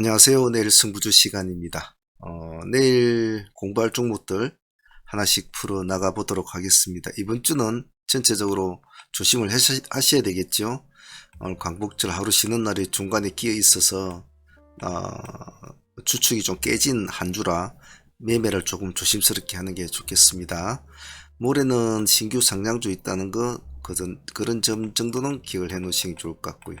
안녕하세요. 내일 승부주 시간입니다. 어, 내일 공부할 종목들 하나씩 풀어 나가 보도록 하겠습니다. 이번 주는 전체적으로 조심을 하셔야 되겠죠. 오늘 광복절 하루 쉬는 날이 중간에 끼어 있어서 어, 주축이 좀 깨진 한 주라 매매를 조금 조심스럽게 하는 게 좋겠습니다. 모레는 신규 상장주 있다는 거 그런, 그런 점 정도는 기억을 해 놓으시는 게 좋을 것 같고요.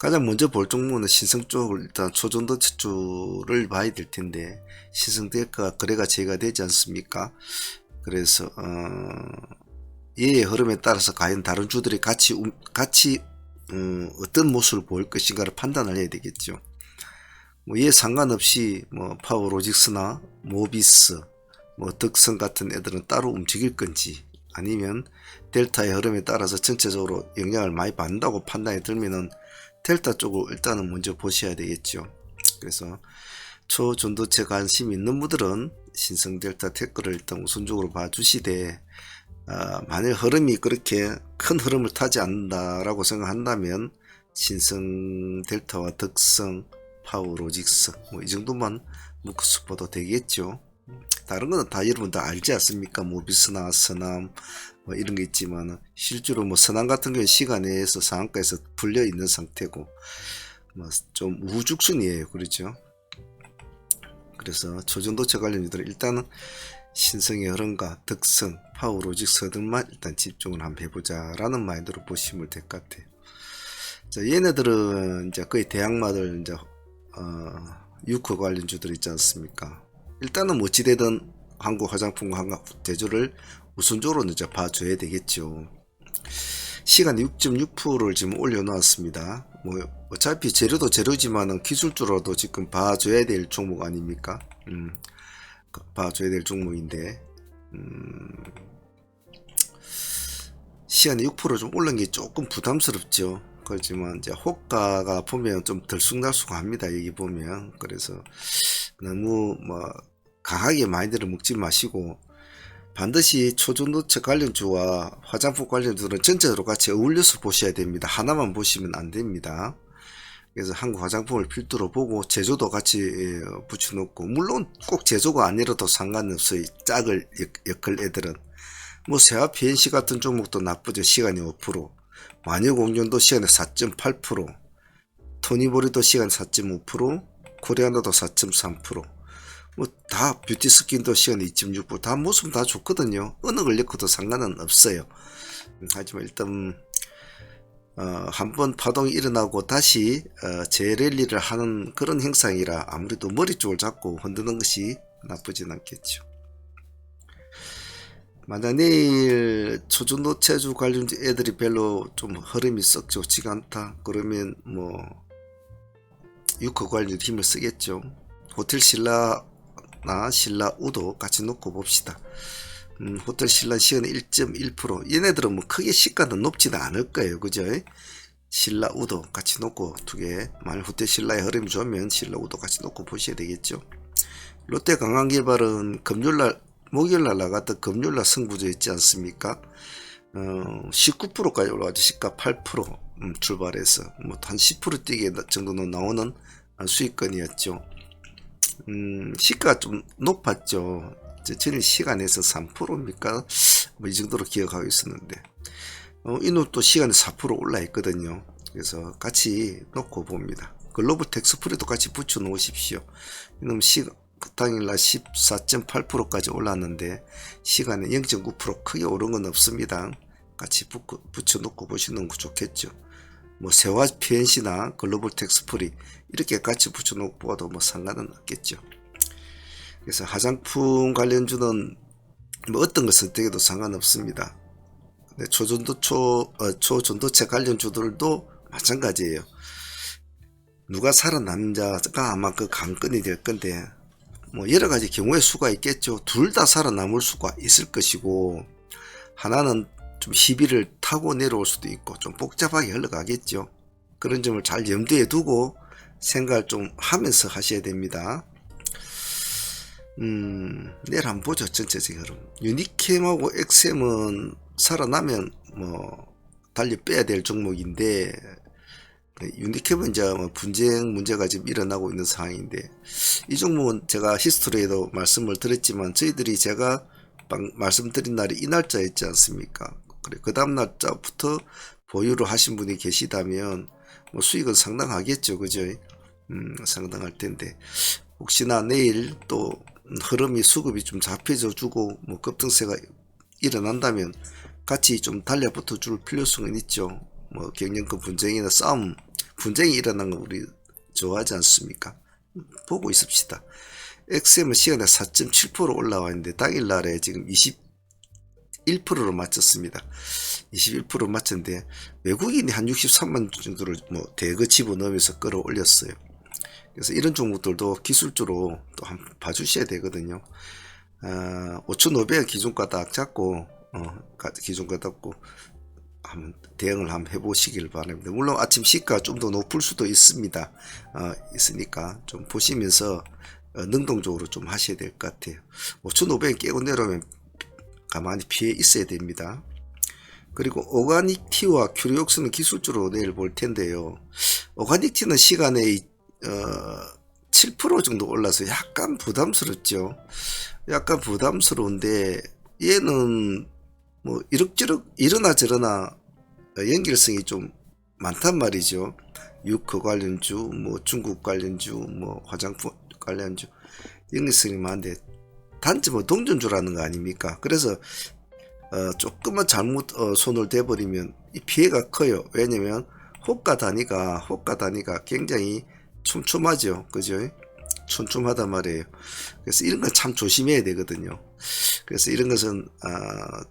가장 먼저 볼 종목은 신성 쪽을 일단 초전도체주를 봐야 될 텐데 신성대가 거래가 제가 되지 않습니까? 그래서 어, 얘의 흐름에 따라서 과연 다른 주들이 같이 움- 같이 음, 어떤 모습을 보일 것인가를 판단을 해야 되겠죠. 뭐 얘 상관없이 뭐 파워로직스나 모비스, 뭐 덕선 같은 애들은 따로 움직일 건지 아니면 델타의 흐름에 따라서 전체적으로 영향을 많이 받는다고 판단이 들면은 델타 쪽을 일단은 먼저 보셔야 되겠죠. 그래서 초전도체 관심 있는 분들은 신성 델타 테크를 일단 우선적으로 봐주시되 아, 만일 흐름이 그렇게 큰 흐름을 타지 않는다라고 생각한다면 신성 델타와 덕성 파워 로직스 뭐 이 정도만 묶어서 봐도 되겠죠. 다른 거는 다 여러분 다 알지 않습니까? 모비스나 서남 뭐 이런 게 있지만 실제로 뭐 서남 같은 경우는 시간 내에서 상한가에서 불려 있는 상태고 뭐좀 우죽순이에요, 그렇죠? 그래서 초전도체 관련 주들은 일단은 신성의 흐름과 덕성, 파워로직스들만 일단 집중을 한번 해보자라는 마인드로 보시면 될 것 같아요. 자, 얘네들은 이제 거의 대항마들 이제 어, 유커 관련주들 있지 않습니까? 일단은 뭐 어찌되든 한국 화장품 한국 제조를 우선적으로 이제 봐줘야 되겠죠. 시간 6.6%를 지금 올려놓았습니다. 뭐 어차피 재료도 재료지만은 기술주로도 지금 봐줘야 될 종목 아닙니까? 음, 그 봐줘야 될 종목인데 음, 시간이 6%좀 올린 게 조금 부담스럽죠. 그렇지만 이제 호가가 보면 좀 들쑥날쑥합니다. 여기 보면 그래서 너무 뭐 강하게 마인드를 먹지 마시고 반드시 초전도체 관련주와 화장품 관련주는 전체적으로 같이 어울려서 보셔야 됩니다. 하나만 보시면 안 됩니다. 그래서 한국 화장품을 필두로 보고 제조도 같이 예, 붙여놓고 물론 꼭 제조가 아니라도 상관없어요. 짝을 역- 엮을 애들은 뭐 세화 PNC 같은 종목도 나쁘죠. 시간이 5% 마녀공존도 시간이 4.8% 토니보리도 시간 4.5% 코리아노도 4.3% 뭐 다 뷰티 스킨도 시간 2.6%다 모습 다 좋거든요. 어느 걸 엮어도 상관은 없어요. 음, 하지만 일단 어, 한번 파동이 일어나고 다시 어, 재랠리를 하는 그런 행상이라 아무래도 머리 쪽을 잡고 흔드는 것이 나쁘진 않겠죠. 만약 내일 초전도체주 관련주 애들이 별로 좀 흐름이 썩 좋지가 않다. 그러면 뭐 유커 관련 힘을 쓰겠죠. 호텔 신라 나 신라 우도 같이 놓고 봅시다. 음, 호텔 신라 시간 1.1% 얘네들은 뭐 크게 시가는 높지는 않을 거예요. 그죠? 신라 우도 같이 놓고 두 개. 만약 호텔 신라의 흐름이 좋으면 신라 우도 같이 놓고 보셔야 되겠죠. 롯데 강한개발은 금요일날 목요일날 나갔던 금요일날 승부조 있지 않습니까? 어, 19%까지 올라가죠. 시가 8% 음, 출발해서 뭐 한 10% 뛰게 정도는 나오는 수익권이었죠. 음, 시가가 좀 높았죠. 전일 시간에서 3%입니까? 뭐 이 정도로 기억하고 있었는데 어, 이놈도 시간에 4% 올라 있거든요. 그래서 같이 놓고 봅니다. 글로벌 텍스프리도 같이 붙여 놓으십시오. 이놈 그 당일날 14.8%까지 올랐는데 시간에 0.9% 크게 오른 건 없습니다. 같이 붙고, 붙여놓고 보시는 거 좋겠죠. 뭐 세화 PNC나 글로벌 텍스프리 이렇게 같이 붙여놓고 봐도 뭐 상관은 없겠죠. 그래서 화장품 관련주는 뭐 어떤 걸 선택해도 상관없습니다. 근데 초전도 초 어, 초전도체 관련주들도 마찬가지예요. 누가 살아남자가 아마 그 강건이 될 건데 뭐 여러 가지 경우의 수가 있겠죠. 둘 다 살아남을 수가 있을 것이고 하나는 좀 시비를 타고 내려올 수도 있고 좀 복잡하게 흘러가겠죠. 그런 점을 잘 염두에 두고 생각을 좀 하면서 하셔야 됩니다. 음, 내일 한번 보죠. 전체적인 흐름. 유니캠하고 엑셈은 살아나면 뭐 달리 빼야 될 종목인데 네, 유니캡은 이제 뭐 분쟁 문제가 지금 일어나고 있는 상황인데 이 종목은 제가 히스토리에도 말씀을 드렸지만 저희들이 제가 방- 말씀드린 날이 이 날짜였지 않습니까? 그래 그 다음 날짜부터 보유를 하신 분이 계시다면 뭐 수익은 상당하겠죠, 그죠? 음, 상당할 텐데 혹시나 내일 또 흐름이 수급이 좀 잡혀져 주고 뭐 급등세가 일어난다면 같이 좀 달려붙어 줄 필요성은 있죠. 뭐 경영권 분쟁이나 싸움 분쟁이 일어난 거 우리 좋아하지 않습니까? 보고 있읍시다. XM은 시간에 4.7% 올라와 있는데 당일날에 지금 21%로 맞췄습니다. 21% 맞췄는데 외국인이 한 63만 정도를 뭐 대거 집어넣으면서 끌어올렸어요. 그래서 이런 종목들도 기술적으로 또 한 번 봐주셔야 되거든요. 아, 5,500원 기준가 딱 잡고 어, 가- 기준가 잡고 한번 대응을 한번 해보시길 바랍니다. 물론 아침 시가 좀 더 높을 수도 있습니다. 어, 있으니까 좀 보시면서 어, 능동적으로 좀 하셔야 될 것 같아요. 5,500원 깨고 내려오면 가만히 피해 있어야 됩니다. 그리고 오가닉 티와 큐리옥스는 기술적으로 내일 볼 텐데요. 오가닉 티는 시간에 이- 어, 7% 정도 올라서 약간 부담스럽죠. 약간 부담스러운데 얘는 뭐 이럭저럭 이러나 저러나 어, 연결성이 좀 많단 말이죠. 유커 관련주, 뭐 중국 관련주, 뭐 화장품 관련주 연결성이 많은데 단점은 동전주라는 거 아닙니까? 그래서 어, 조금만 잘못 어, 손을 대버리면 이 피해가 커요. 왜냐면 호가 단위가 호가 단위가 굉장히 촘촘하죠, 그죠? 촘촘하단 말이에요. 그래서 이런 건 참 조심해야 되거든요. 그래서 이런 것은 아,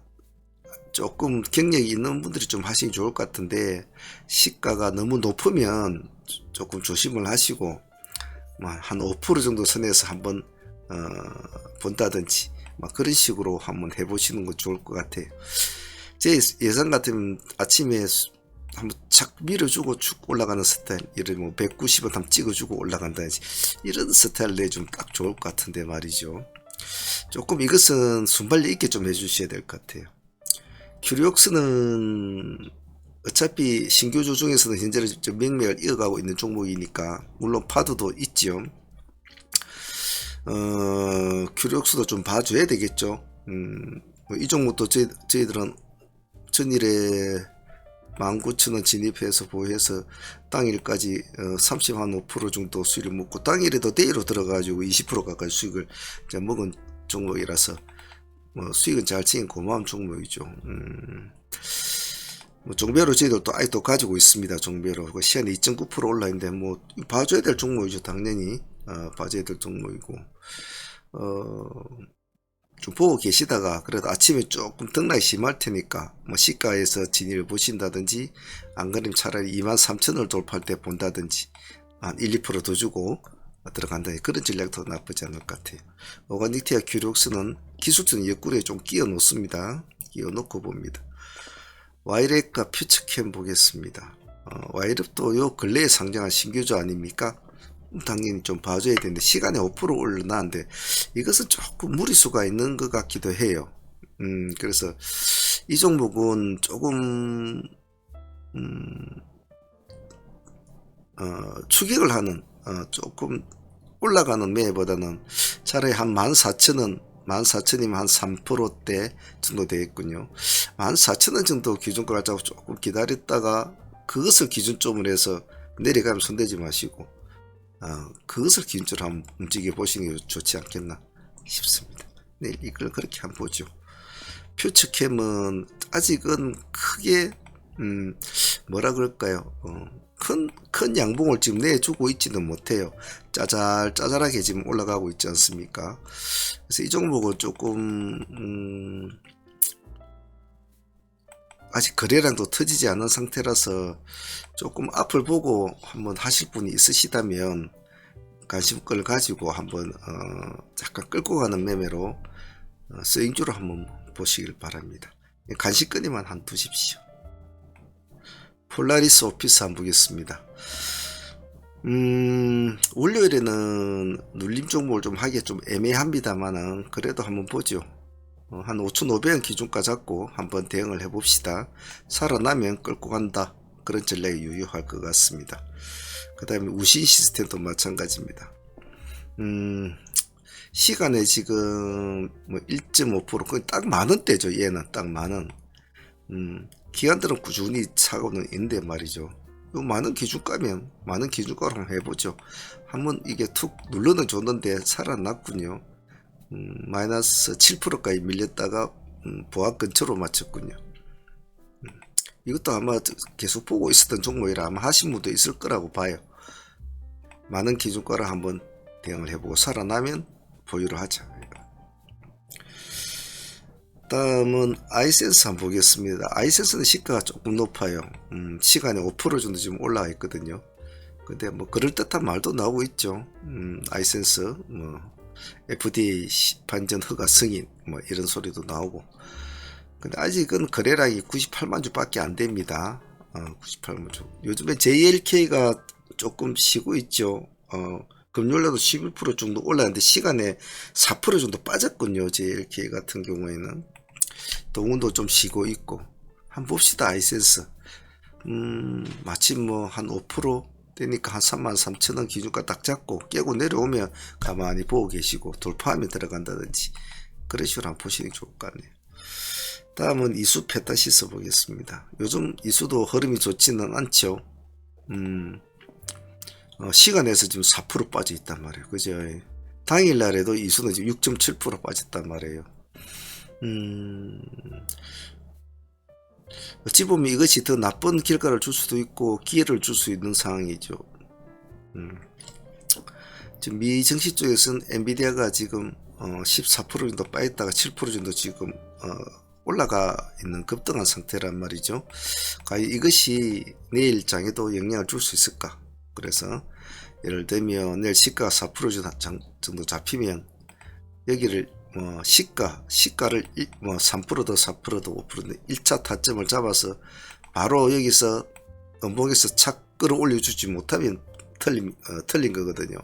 조금 경력이 있는 분들이 좀 하시기 좋을 것 같은데 시가가 너무 높으면 조금 조심을 하시고 뭐한5% 정도 선에서 한번 어, 본다든지 막 그런 식으로 한번 해보시는 거 좋을 것 같아요. 제 예상 같으면 아침에 수- 한번 착 밀어주고 쭉 올라가는 스타일, 예를 뭐 190원 한번 찍어주고 올라간다든지 이런 스타일 내좀 딱 좋을 것 같은데 말이죠. 조금 이것은 순발력 있게 좀 해주셔야 될 것 같아요. 큐리옥스는 어차피 신규주 중에서는 현재는 좀 명맥을 이어가고 있는 종목이니까 물론 파도도 있죠. 어, 큐리옥스도 좀 봐줘야 되겠죠. 음, 뭐이 종목도 저희, 저희들은 전일에 19,000원 진입해서 보유해서 당일까지 어, 30한5% 정도 수익을 먹고 당일에도 데이로 들어가지고 20% 가까이 수익을 먹은 종목이라서 뭐 수익은 잘 챙긴 고마운 종목이죠. 음, 뭐 종배로 저희도 또 아직도 가지고 있습니다. 종배로 그 시간에 2.9% 올라있는데 뭐 봐줘야 될 종목이죠. 당연히 어, 될 종목이고 어, 좀 보고 계시다가 그래도 아침에 조금 등락이 심할 테니까 뭐 시가에서 진입을 보신다든지 안 그러면 차라리 23,000원을 돌파할 때 본다든지 한 1, 2%더 주고 들어간다 그런 전략도 나쁘지 않을 것 같아요. 오가닉티아 큐록스는 기술적인 옆구리에 좀 끼워 놓습니다. 끼워 놓고 봅니다. 와이렉과 퓨처캠 보겠습니다. 어, 와이렉도 요 근래에 상장한 신규주 아닙니까? 당연히 좀 봐줘야 되는데 시간에 5% 올라나는데 이것은 조금 무리수가 있는 것 같기도 해요. 음, 그래서 이 종목은 조금 음, 어, 추격을 하는 어, 조금 올라가는 매보다는 차라리 한 14,000원 14,000이면 한 3%대 정도 되겠군요. 14,000원 정도 기준가를 잡고 조금 기다렸다가 그것을 기준점으로 해서 내려가면 손대지 마시고 어, 그것을 기준으로 한번 움직여 보시는 게 좋지 않겠나 싶습니다. 네, 이걸 그렇게 한번 보죠. 퓨처캠은 아직은 크게 음, 뭐라 그럴까요? 어, 큰, 큰 양봉을 지금 내주고 있지는 못해요. 짜잘, 짜잘하게 지금 올라가고 있지 않습니까? 그래서 이 종목은 조금, 음, 아직 거래량도 터지지 않은 상태라서 조금 앞을 보고 한번 하실 분이 있으시다면 관심걸 가지고 한번 어, 잠깐 끌고 가는 매매로 어, 스윙주로 한번 보시길 바랍니다. 간식거리만 한 두십시오. 폴라리스 오피스 한번 보겠습니다. 음, 월요일에는 눌림 종목을 좀 하기가 좀 애매합니다만은 그래도 한번 보죠. 어, 한 5,500원 기준가 잡고 한번 대응을 해봅시다. 살아나면 끌고 간다. 그런 전략이 유효할 것 같습니다. 그 다음에 우신 시스템도 마찬가지입니다. 음, 시간에 지금 뭐 1.5% 거의 딱 만원대죠. 얘는 딱 만원. 음, 기관들은 꾸준히 차고는 있는데 말이죠. 요 많은 기준가면 많은 기준가로 한번 해보죠. 한번 이게 툭 눌러는 줬는데 살아났군요. 음, 마이너스 7%까지 밀렸다가 음, 보합 근처로 맞췄군요. 음, 이것도 아마 계속 보고 있었던 종목이라 아마 하신 분도 있을 거라고 봐요. 많은 기준가를 한번 대응을 해보고 살아나면 보유를 하자. 다음은 아이센스 한번 보겠습니다. 아이센스는 시가가 조금 높아요. 음, 시간에 5% 정도 지금 올라가 있거든요. 근데 뭐 그럴듯한 말도 나오고 있죠. 음, 아이센스 뭐 FDA 시- 반전 허가 승인 뭐 이런 소리도 나오고. 근데 아직은 거래량이 98만 주밖에 안 됩니다. 어, 98만 주. 요즘에 JLK가 조금 쉬고 있죠. 어, 금요일에도 11% 정도 올랐는데 시간에 4% 정도 빠졌군요. JLK 같은 경우에는. 동운도 좀 쉬고 있고. 한번 봅시다. 아이센스. 음, 마침 뭐 한 5% 되니까 한 3만 3천 원 기준가 딱 잡고 깨고 내려오면 가만히 보고 계시고 돌파하면 들어간다든지 그런 식으로 한번 보시는 게 좋을 것 같네요. 다음은 이수 페타시스 보겠습니다. 요즘 이수도 흐름이 좋지는 않죠. 음, 어, 시간에서 지금 4% 빠져 있단 말이에요. 그죠? 당일날에도 이수는 지금 6.7% 빠졌단 말이에요. 음, 어찌 보면 이것이 더 나쁜 결과를 줄 수도 있고 기회를 줄 수 있는 상황이죠. 음. 지금 미 증시 쪽에서는 엔비디아가 지금 어, 14% 정도 빠졌다가 7% 정도 지금 어, 올라가 있는 급등한 상태란 말이죠. 과연 이것이 내일 장에도 영향을 줄 수 있을까? 그래서 예를 들면 내일 시가가 4% 정도 잡히면 여기를 뭐 시가 시가를 일- 뭐 3%도 4%도 5%도 1차 타점을 잡아서 바로 여기서 음봉에서 착 끌어올려 주지 못하면 틀린 어, 틀린 거거든요.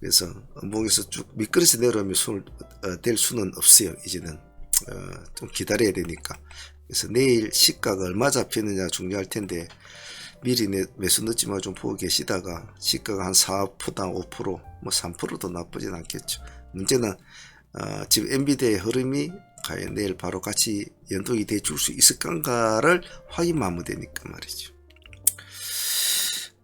그래서 음봉에서 쭉 미끄러져 내려오면 손을 어, 될 수는 없어요. 이제는 어, 좀 기다려야 되니까. 그래서 내일 시가가 얼마 잡히느냐 중요할 텐데 미리 내, 매수 넣지 말고 좀 보고 계시다가 시가가 한 4%당 5%뭐 3%도 나쁘진 않겠죠. 문제는 어, 지금 엔비디아의 흐름이 과연 내일 바로 같이 연동이 돼 줄 수 있을 건가를 확인만 하면 되니까 말이죠.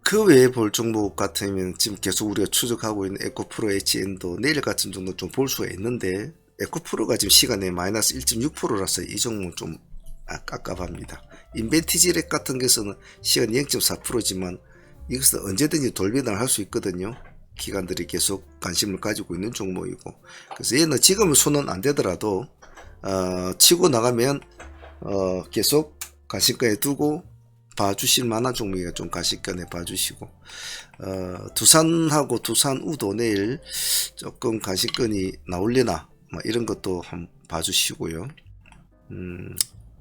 그 외에 볼 종목 같으면 지금 계속 우리가 추적하고 있는 에코프로 HN도 내일 같은 정도 좀 볼 수가 있는데 에코프로가 지금 시간에 마이너스 1.6%라서 이 종목 좀 아, 깝깝합니다. 인벤티지렉 같은 것은 시간 0.4%지만 이것은 언제든지 돌변을 할 수 있거든요. 기관들이 계속 관심을 가지고 있는 종목이고 그래서 얘는 지금은 손은 안 되더라도 어, 치고 나가면 어, 계속 관심가에 두고 봐주실 만한 종목이가 좀 관심가에 봐주시고 어, 두산하고 두산우도 내일 조금 관심권이 나올려나 뭐 이런 것도 한번 봐주시고요. 음,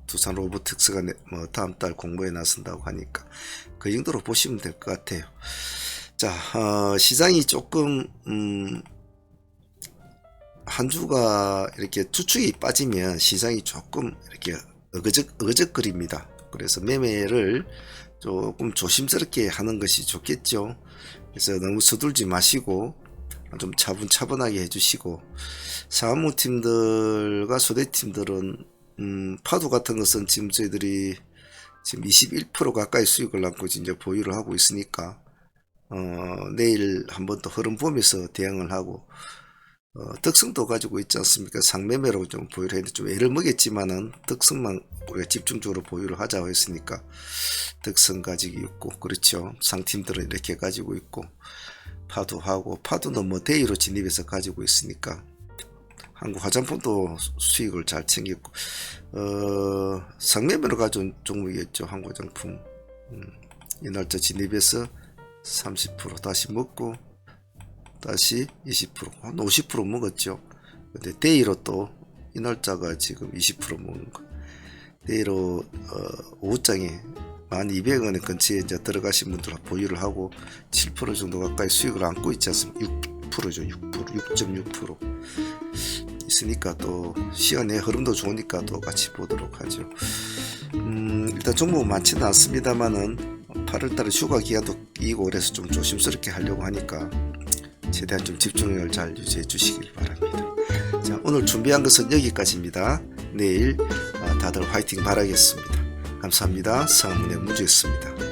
두산 로보틱스가 내- 뭐 다음 달 공모에 나선다고 하니까 그 정도로 보시면 될 것 같아요. 자, 어, 시장이 조금 음, 한 주가 이렇게 추축이 빠지면 시장이 조금 이렇게 어그적 어그적거립니다. 그래서 매매를 조금 조심스럽게 하는 것이 좋겠죠. 그래서 너무 서둘지 마시고 좀 차분차분하게 해주시고 사무팀들과 소대팀들은 음, 파도 같은 것은 지금 저희들이 지금 21% 가까이 수익을 남고 이제 보유를 하고 있으니까 어, 내일 한번더 흐름 보면서 대응을 하고 어, 특성도 가지고 있지 않습니까? 상매매로 좀 보유를 했는데 좀 애를 먹였지만은 특성만 우리가 집중적으로 보유를 하자고 했으니까 특성 가지고 있고 그렇죠. 상팀들은 이렇게 가지고 있고 파도하고 파도는 뭐 대의로 진입해서 가지고 있으니까 한국 화장품도 수- 수익을 잘 챙겼고 어, 상매매로 가져온 종목이겠죠. 한국 화장품 음, 이 날짜 진입해서 30% 다시 먹고 다시 20%한 50% 먹었죠. 근데 데이로 또 이 날짜가 지금 20% 먹는 거. 데이로 어, 오후장에 1,200원에 근처에 이제 들어가신 분들 보유를 하고 7% 정도 가까이 수익을 안고 있지 않습니까? 6%죠. 6%, 6.6% 있으니까 또 시간의 흐름도 좋으니까 또 같이 보도록 하죠. 음, 일단 종목은 많지는 않습니다만은 8월달에 휴가 기간도 끼고 그래서 좀 조심스럽게 하려고 하니까 최대한 좀 집중력을 잘 유지해 주시길 바랍니다. 자 오늘 준비한 것은 여기까지입니다. 내일 아, 다들 화이팅 바라겠습니다. 감사합니다. 성문의 무주였습니다.